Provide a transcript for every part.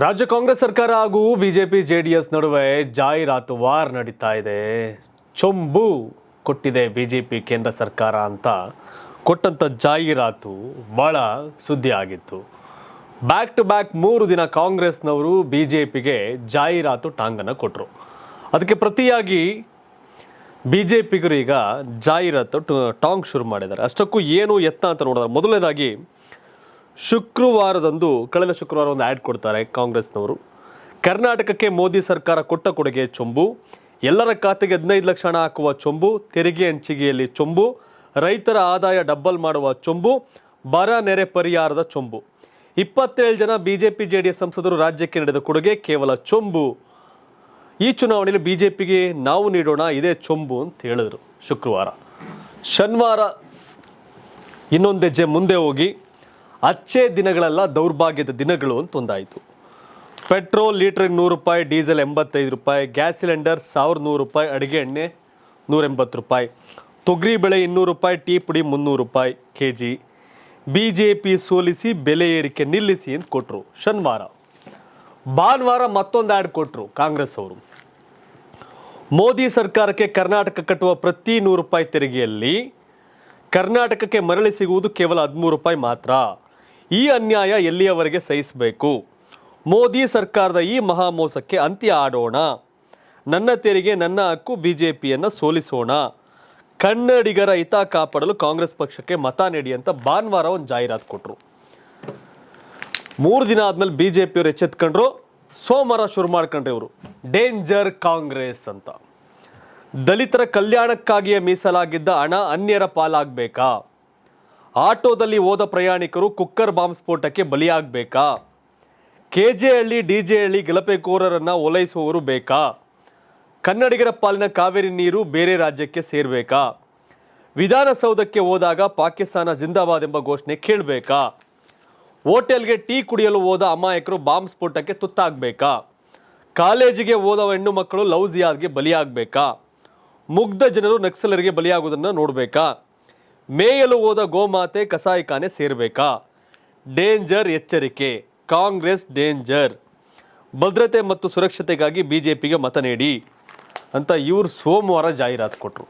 ರಾಜ್ಯ ಕಾಂಗ್ರೆಸ್ ಸರ್ಕಾರ ಹಾಗೂ ಬಿಜೆಪಿ ಜೆಡಿಎಸ್ ನಡುವೆ ಜಾಹೀರಾತು ವಾರ್ ನಡೀತಾ ಇದೆ. ಚೊಂಬು ಕೊಟ್ಟಿದೆ ಬಿಜೆಪಿ ಕೇಂದ್ರ ಸರ್ಕಾರ ಅಂತ. ಕೊಟ್ಟಂಥ ಜಾಹೀರಾತು ಭಾಳ ಸುದ್ದಿ ಆಗಿತ್ತು. ಬ್ಯಾಕ್ ಟು ಬ್ಯಾಕ್ ಮೂರು ದಿನ ಕಾಂಗ್ರೆಸ್ನವರು ಬಿ ಜೆ ಪಿಗೆ ಜಾಹೀರಾತು ಟಾಂಗನ್ನು ಕೊಟ್ಟರು ಅದಕ್ಕೆ ಪ್ರತಿಯಾಗಿ ಬಿ ಜೆ ಪಿಗರು ಈಗ ಜಾಹೀರಾತು ಟಾಂಗ್ ಶುರು ಮಾಡಿದ್ದಾರೆ. ಅಷ್ಟಕ್ಕೂ ಏನು ಎತ್ತ ಅಂತ ನೋಡಿದ್ರೆ ಮೊದಲನೇದಾಗಿ ಶುಕ್ರವಾರದಂದು ಕಳೆದ ಶುಕ್ರವಾರ ಒಂದು ಆ್ಯಡ್ ಕೊಡ್ತಾರೆ ಕಾಂಗ್ರೆಸ್ನವರು. ಕರ್ನಾಟಕಕ್ಕೆ ಮೋದಿ ಸರ್ಕಾರ ಕೊಟ್ಟ ಕೊಡುಗೆ ಚೊಂಬು. ಎಲ್ಲರ ಖಾತೆಗೆ ಹದಿನೈದು ಲಕ್ಷ ಹಣ ಹಾಕುವ ಚೊಂಬು, ತೆರಿಗೆ ಹಂಚಿಕೆಯಲ್ಲಿ ಚೊಂಬು, ರೈತರ ಆದಾಯ ಡಬ್ಬಲ್ ಮಾಡುವ ಚೊಂಬು, ಬರ ನೆರೆ ಪರಿಹಾರದ ಚೊಂಬು. ಇಪ್ಪತ್ತೇಳು ಜನ ಬಿಜೆಪಿ ಎಸ್ ಸಂಸದರು ರಾಜ್ಯಕ್ಕೆ ನಡೆದ ಕೊಡುಗೆ ಕೇವಲ ಚೊಂಬು. ಈ ಚುನಾವಣೆಯಲ್ಲಿ ಬಿಜೆಪಿಗೆ ನಾವು ನೀಡೋಣ, ಇದೇ ಚೊಂಬು ಅಂತ ಹೇಳಿದರು ಶುಕ್ರವಾರ. ಶನಿವಾರ ಇನ್ನೊಂದು ಹೆಜ್ಜೆ ಮುಂದೆ ಹೋಗಿ. ಅಚ್ಚೇ ದಿನಗಳೆಲ್ಲ ದೌರ್ಭಾಗ್ಯದ ದಿನಗಳು ಅಂತ ಒಂದಾಯಿತು. ಪೆಟ್ರೋಲ್ ಲೀಟ್ರಿಗೆ ನೂರು ರೂಪಾಯಿ, ಡೀಸೆಲ್ ಎಂಬತ್ತೈದು ರೂಪಾಯಿ, ಗ್ಯಾಸ್ ಸಿಲಿಂಡರ್ ಸಾವಿರದ ನೂರು ರೂಪಾಯಿ, ಅಡುಗೆ ಎಣ್ಣೆ ನೂರ ಎಂಬತ್ತು ರೂಪಾಯಿ, ತೊಗರಿ ಬೆಳೆ ಇನ್ನೂರು ರೂಪಾಯಿ, ಟೀ ಪುಡಿ ಮುನ್ನೂರು ರೂಪಾಯಿ K G B J P ಸೋಲಿಸಿ, ಬೆಲೆ ಏರಿಕೆ ನಿಲ್ಲಿಸಿ ಅಂತ ಕೊಟ್ಟರು ಶನಿವಾರ. ಭಾನುವಾರ ಮತ್ತೊಂದು ಆ್ಯಡ್ ಕೊಟ್ಟರು ಕಾಂಗ್ರೆಸ್ ಅವರು. ಮೋದಿ ಸರ್ಕಾರಕ್ಕೆ ಕರ್ನಾಟಕ ಕಟ್ಟುವ ಪ್ರತಿ ನೂರು ರೂಪಾಯಿ ತೆರಿಗೆಯಲ್ಲಿ ಕರ್ನಾಟಕಕ್ಕೆ ಮರಳಿ ಸಿಗುವುದು ಕೇವಲ ಹದಿಮೂರು ರೂಪಾಯಿ ಮಾತ್ರ. ಈ ಅನ್ಯಾಯ ಎಲ್ಲಿಯವರೆಗೆ ಸಹಿಸಬೇಕು? ಮೋದಿ ಸರ್ಕಾರದ ಈ ಮಹಾಮೋಸಕ್ಕೆ ಅಂತ್ಯ ಆಡೋಣ. ನನ್ನ ತೆರಿಗೆ, ನನ್ನ ಹಕ್ಕು ಬಿ ಜೆ ಪಿಯನ್ನು ಸೋಲಿಸೋಣ. ಕನ್ನಡಿಗರ ಹಿತ ಕಾಪಾಡಲು ಕಾಂಗ್ರೆಸ್ ಪಕ್ಷಕ್ಕೆ ಮತ ನೀಡಿ ಅಂತ ಭಾನುವಾರ ಒಂದು ಜಾಹೀರಾತು ಕೊಟ್ಟರು ಮೂರು ದಿನ ಆದಮೇಲೆ ಬಿ ಜೆ ಪಿಯವರು ಎಚ್ಚೆತ್ಕೊಂಡ್ರು. ಸೋಮವಾರ ಶುರು ಮಾಡ್ಕೊಂಡ್ರಿ ಇವರು. ಡೇಂಜರ್ ಕಾಂಗ್ರೆಸ್ ಅಂತ. ದಲಿತರ ಕಲ್ಯಾಣಕ್ಕಾಗಿಯೇ ಮೀಸಲಾಗಿದ್ದ ಹಣ ಅನ್ಯರ ಪಾಲಾಗಬೇಕಾ? ಆಟೋದಲ್ಲಿ ಹೋದ ಪ್ರಯಾಣಿಕರು ಕುಕ್ಕರ್ ಬಾಂಬ್ ಸ್ಫೋಟಕ್ಕೆ ಬಲಿಯಾಗಬೇಕಾ? K J Halli D J Halli ಗಲಭೆಕೋರರನ್ನು ಓಲೈಸುವವರು ಬೇಕಾ? ಕನ್ನಡಿಗರ ಪಾಲಿನ ಕಾವೇರಿ ನೀರು ಬೇರೆ ರಾಜ್ಯಕ್ಕೆ ಸೇರಬೇಕಾ? ವಿಧಾನಸೌಧಕ್ಕೆ ಹೋದಾಗ ಪಾಕಿಸ್ತಾನ ಜಿಂದಾಬಾದ್ ಎಂಬ ಘೋಷಣೆ ಕೇಳಬೇಕಾ? ಹೋಟೆಲ್ಗೆ ಟೀ ಕುಡಿಯಲು ಹೋದ ಅಮಾಯಕರು ಬಾಂಬ್ ಸ್ಫೋಟಕ್ಕೆ ತುತ್ತಾಗಬೇಕಾ? ಕಾಲೇಜಿಗೆ ಹೋದ ಹೆಣ್ಣು ಮಕ್ಕಳು ಲವ್ ಜಿಯಾದ್ಗೆ ಬಲಿಯಾಗಬೇಕಾ? ಮುಗ್ಧ ಜನರು ನಕ್ಸಲರಿಗೆ ಬಲಿಯಾಗುವುದನ್ನು ನೋಡಬೇಕಾ? ಮೇಯಲು ಹೋದ ಗೋಮಾತೆ ಕಸಾಯಿಖಾನೆ ಸೇರಬೇಕಾ? ಡೇಂಜರ್ ಎಚ್ಚರಿಕೆ, ಕಾಂಗ್ರೆಸ್ ಡೇಂಜರ್. ಭದ್ರತೆ ಮತ್ತು ಸುರಕ್ಷತೆಗಾಗಿ ಬಿ ಜೆ ಪಿಗೆ ಮತ ನೀಡಿ ಅಂತ ಇವರು ಸೋಮವಾರ ಜಾಹೀರಾತು ಕೊಟ್ಟರು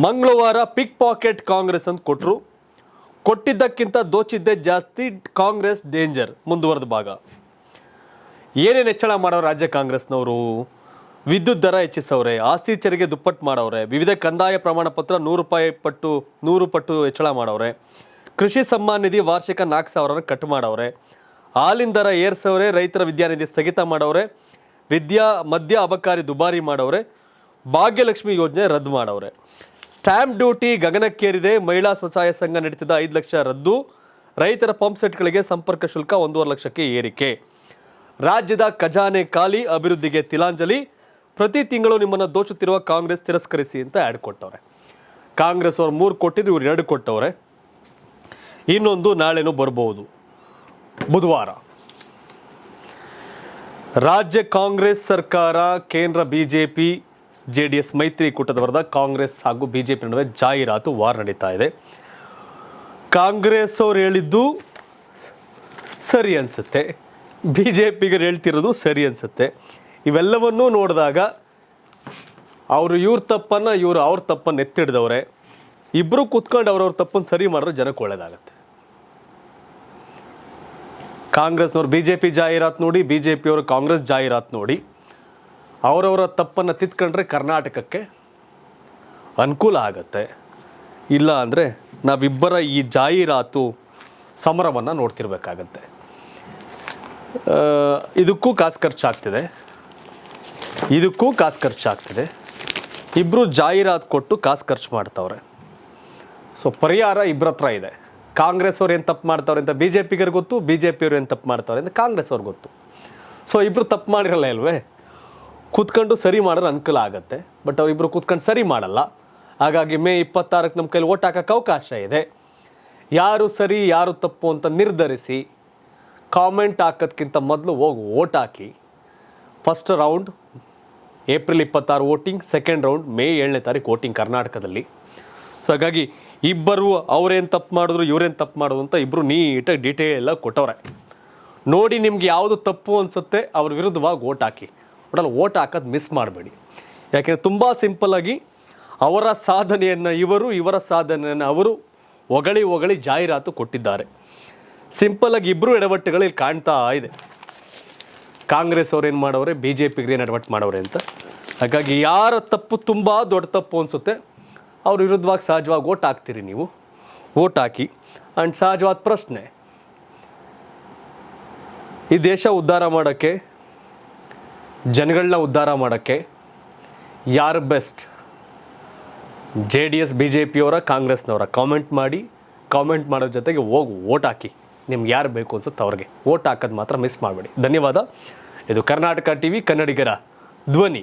ಮಂಗಳವಾರ ಪಿಕ್ ಪಾಕೆಟ್ ಕಾಂಗ್ರೆಸ್ ಅಂತ ಕೊಟ್ಟರು ಕೊಟ್ಟಿದ್ದಕ್ಕಿಂತ ದೋಚಿದ್ದೇ ಜಾಸ್ತಿ ಕಾಂಗ್ರೆಸ್ ಡೇಂಜರ್ ಮುಂದುವರೆದ ಭಾಗ. ಏನೇನು ಹೆಚ್ಚಳ ಮಾಡೋ ರಾಜ್ಯ ಕಾಂಗ್ರೆಸ್ನವರು? ವಿದ್ಯುತ್ ದರ ಹೆಚ್ಚಿಸವ್ರೆ, ಆಸ್ತಿ ತೆರಿಗೆ ದುಪ್ಪಟ್ಟು ಮಾಡವ್ರೆ, ವಿವಿಧ ಕಂದಾಯ ಪ್ರಮಾಣ ಪತ್ರ ನೂರು ರೂಪಾಯಿ ಪಟ್ಟು, ನೂರು ಪಟ್ಟು ಹೆಚ್ಚಳ ಮಾಡವ್ರೆ. ಕೃಷಿ ಸಮ್ಮಾನ್ ನಿಧಿ ವಾರ್ಷಿಕ ನಾಲ್ಕು ಸಾವಿರನ ಕಟ್ ಮಾಡವ್ರೆ. ಹಾಲಿನ ದರ ಏರ್ಸವ್ರೆ, ರೈತರ ವಿದ್ಯಾನಿಧಿ ಸ್ಥಗಿತ ಮಾಡವ್ರೆ. ವಿದ್ಯಾ, ಮದ್ಯ ಅಬಕಾರಿ ದುಬಾರಿ ಮಾಡವ್ರೆ. ಭಾಗ್ಯಲಕ್ಷ್ಮಿ ಯೋಜನೆ ರದ್ದು ಮಾಡವ್ರೆ. ಸ್ಟ್ಯಾಂಪ್ ಡ್ಯೂಟಿ ಗಗನಕ್ಕೇರಿದೆ, ಮಹಿಳಾ ಸ್ವಸಹಾಯ ಸಂಘ ನಡೆಸಿದ ಐದು ಲಕ್ಷ ರದ್ದು. ರೈತರ ಪಂಪ್ ಸೆಟ್ಗಳಿಗೆ ಸಂಪರ್ಕ ಶುಲ್ಕ ಒಂದೂವರೆ ಲಕ್ಷಕ್ಕೆ ಏರಿಕೆ. ರಾಜ್ಯದ ಖಜಾನೆ ಖಾಲಿ, ಅಭಿವೃದ್ಧಿಗೆ ತಿಲಾಂಜಲಿ. ಪ್ರತಿ ತಿಂಗಳು ನಿಮ್ಮನ್ನು ದೋಚುತ್ತಿರುವ ಕಾಂಗ್ರೆಸ್ ತಿರಸ್ಕರಿಸಿ ಅಂತ ಆ್ಯಡ್ ಕೊಟ್ಟವ್ರೆ. ಕಾಂಗ್ರೆಸ್ ಅವ್ರು ಮೂರು ಕೊಟ್ಟಿದ್ರು, ಇವ್ರು ಎರಡು ಕೊಟ್ಟವ್ರೆ. ಇನ್ನೊಂದು ನಾಳೆನೂ ಬರಬಹುದು ಬುಧವಾರ. ರಾಜ್ಯ ಕಾಂಗ್ರೆಸ್ ಸರ್ಕಾರ, ಕೇಂದ್ರ ಬಿಜೆಪಿ ಜೆ ಡಿ ಎಸ್ ಮೈತ್ರಿಕೂಟದವರದ ಕಾಂಗ್ರೆಸ್ ಹಾಗೂ ಬಿಜೆಪಿ ನಡುವೆ ಜಾಹೀರಾತು ವಾರ್ ನಡೀತಾ ಇದೆ. ಕಾಂಗ್ರೆಸ್ ಅವ್ರು ಹೇಳಿದ್ದು ಸರಿ ಅನಿಸುತ್ತೆ. ಬಿ ಜೆ ಪಿಗರು ಹೇಳ್ತಿರೋದು ಸರಿ ಅನಿಸುತ್ತೆ. ಇವೆಲ್ಲವನ್ನೂ ನೋಡಿದಾಗ ಅವರು ಇವ್ರ ತಪ್ಪನ್ನು, ಇವರು ಅವ್ರ ತಪ್ಪನ್ನು ಎತ್ತಿಡ್ದವ್ರೆ. ಇಬ್ಬರು ಕೂತ್ಕೊಂಡು ಅವ್ರವ್ರ ತಪ್ಪನ್ನು ಸರಿ ಮಾಡಿದ್ರೆ ಜನಕ್ಕೆ ಒಳ್ಳೇದಾಗತ್ತೆ. ಕಾಂಗ್ರೆಸ್ನವ್ರು ಬಿ ಜೆ ಪಿ ಜಾಹೀರಾತು ನೋಡಿ ಬಿ ಜೆ ಪಿಯವರು ಕಾಂಗ್ರೆಸ್ ಜಾಹೀರಾತು ನೋಡಿ ಅವರವರ ತಪ್ಪನ್ನು ತಿತ್ಕೊಂಡ್ರೆ ಕರ್ನಾಟಕಕ್ಕೆ ಅನುಕೂಲ ಆಗತ್ತೆ. ಇಲ್ಲ ಅಂದರೆ ನಾವಿಬ್ಬರ ಈ ಜಾಹೀರಾತು ಸಮರವನ್ನು ನೋಡ್ತಿರ್ಬೇಕಾಗತ್ತೆ. ಇದಕ್ಕೂ ಕಾಸು ಖರ್ಚಾಗ್ತಿದೆ. ಇದಕ್ಕೂ ಕಾಸು ಖರ್ಚಾಗ್ತಿದೆ. ಇಬ್ಬರು ಜಾಹೀರಾತು ಕೊಟ್ಟು ಕಾಸು ಖರ್ಚು ಮಾಡ್ತವ್ರೆ. ಸೊ ಪರಿಹಾರ ಇಬ್ಬರ ಹತ್ರ ಇದೆ. ಕಾಂಗ್ರೆಸ್ ಅವ್ರು ಏನು ತಪ್ಪು ಮಾಡ್ತಾವ್ರೆ ಅಂತ ಬಿ ಜೆ ಪಿಗರು ಗೊತ್ತು ಬಿ ಜೆ ಪಿಯವ್ರು ಏನು ತಪ್ಪು ಮಾಡ್ತಾವ್ರೆ ಅಂತ ಕಾಂಗ್ರೆಸ್ ಅವ್ರಿಗೆ ಗೊತ್ತು. ಸೊ ಇಬ್ಬರು ತಪ್ಪು ಮಾಡಿರಲ್ಲ ಇಲ್ವೇ? ಕೂತ್ಕೊಂಡು ಸರಿ ಮಾಡಿದ್ರೆ ಅನುಕೂಲ ಆಗುತ್ತೆ. ಬಟ್ ಅವರಿಬ್ಬರು ಕೂತ್ಕೊಂಡು ಸರಿ ಮಾಡಲ್ಲ. ಹಾಗಾಗಿ ಮೇ ಇಪ್ಪತ್ತಾರಕ್ಕೆ ನಮ್ಮ ಕೈಲಿ ಓಟ್ ಹಾಕೋಕ್ಕೆ ಅವಕಾಶ ಇದೆ. ಯಾರು ಸರಿ, ಯಾರು ತಪ್ಪು ಅಂತ ನಿರ್ಧರಿಸಿ, ಕಾಮೆಂಟ್ ಹಾಕೋದ್ಕಿಂತ ಮೊದಲು ಹೋಗಿ ಓಟ್ ಹಾಕಿ, ಫಸ್ಟ್ ರೌಂಡ್ ಏಪ್ರಿಲ್ ಇಪ್ಪತ್ತಾರು ವೋಟಿಂಗ್ ಸೆಕೆಂಡ್ ರೌಂಡ್ ಮೇ ಏಳನೇ ತಾರೀಕು ವೋಟಿಂಗ್ ಕರ್ನಾಟಕದಲ್ಲಿ. ಸೊ ಹಾಗಾಗಿ ಇಬ್ಬರು ಅವ್ರೇನು ತಪ್ಪು ಮಾಡಿದ್ರು ಇವ್ರೇನು ತಪ್ಪು ಮಾಡೋದು ಅಂತ ಇಬ್ಬರು ನೀಟಾಗಿ ಡೀಟೇಲ್ ಎಲ್ಲ ಕೊಟ್ಟವ್ರೆ. ನೋಡಿ ನಿಮ್ಗೆ ಯಾವುದು ತಪ್ಪು ಅನಿಸುತ್ತೆ, ಅವ್ರ ವಿರುದ್ಧವಾಗಿ ಓಟ್ ಹಾಕಿ. ಒಟ್ಟಲ್ಲಿ ಓಟ್ ಹಾಕೋದು ಮಿಸ್ ಮಾಡಬೇಡಿ. ಯಾಕೆಂದರೆ ತುಂಬ ಸಿಂಪಲ್ಲಾಗಿ ಅವರ ಸಾಧನೆಯನ್ನು ಇವರು, ಇವರ ಸಾಧನೆಯನ್ನು ಅವರು ಹೊಗಳಿ ಹೊಗಳಿ ಜಾಹೀರಾತು ಕೊಟ್ಟಿದ್ದಾರೆ. ಸಿಂಪಲ್ಲಾಗಿ ಇಬ್ಬರು ಎಡವಟ್ಟುಗಳು ಇಲ್ಲಿ ಕಾಣ್ತಾ ಇದೆ. ಕಾಂಗ್ರೆಸ್ ಅವ್ರು ಏನು ಮಾಡವ್ರೆ? ಬಿ ಜೆ ಪಿಗೆ ಏನು ಎಡವಟ್ಟು ಮಾಡವ್ರೆ ಅಂತ. ಹಾಗಾಗಿ ಯಾರ ತಪ್ಪು ತುಂಬ ದೊಡ್ಡ ತಪ್ಪು ಅನಿಸುತ್ತೆ. ಅವ್ರ ವಿರುದ್ಧವಾಗಿ ಸಹಜವಾಗಿ ಓಟ್ ಹಾಕ್ತೀರಿ ನೀವು. Vote hockey. ಆ್ಯಂಡ್ ಸಹಜವಾದ ಪ್ರಶ್ನೆ. ಈ ದೇಶ ಉದ್ಧಾರ ಮಾಡೋಕ್ಕೆ ಜನಗಳನ್ನ ಉದ್ಧಾರ ಮಾಡೋಕ್ಕೆ ಯಾರು best? J D S B J ಪಿಯವರ ಕಾಂಗ್ರೆಸ್ನವರ? ಕಾಮೆಂಟ್ ಮಾಡಿ. ಕಾಮೆಂಟ್ ಮಾಡೋ ಜೊತೆಗೆ ಹೋಗಿ ಓಟ್ ಹಾಕಿ. ನಿಮ್ಗೆ ಯಾರು ಬೇಕು ಅನ್ಸುತ್ತೆ ಅವ್ರಿಗೆ. ಓಟ್ ಹಾಕೋದು ಮಾತ್ರ ಮಿಸ್ ಮಾಡಬೇಡಿ. ಧನ್ಯವಾದ. ಇದು ಕರ್ನಾಟಕ ಟಿ ವಿ ಕನ್ನಡಿಗರ ಧ್ವನಿ.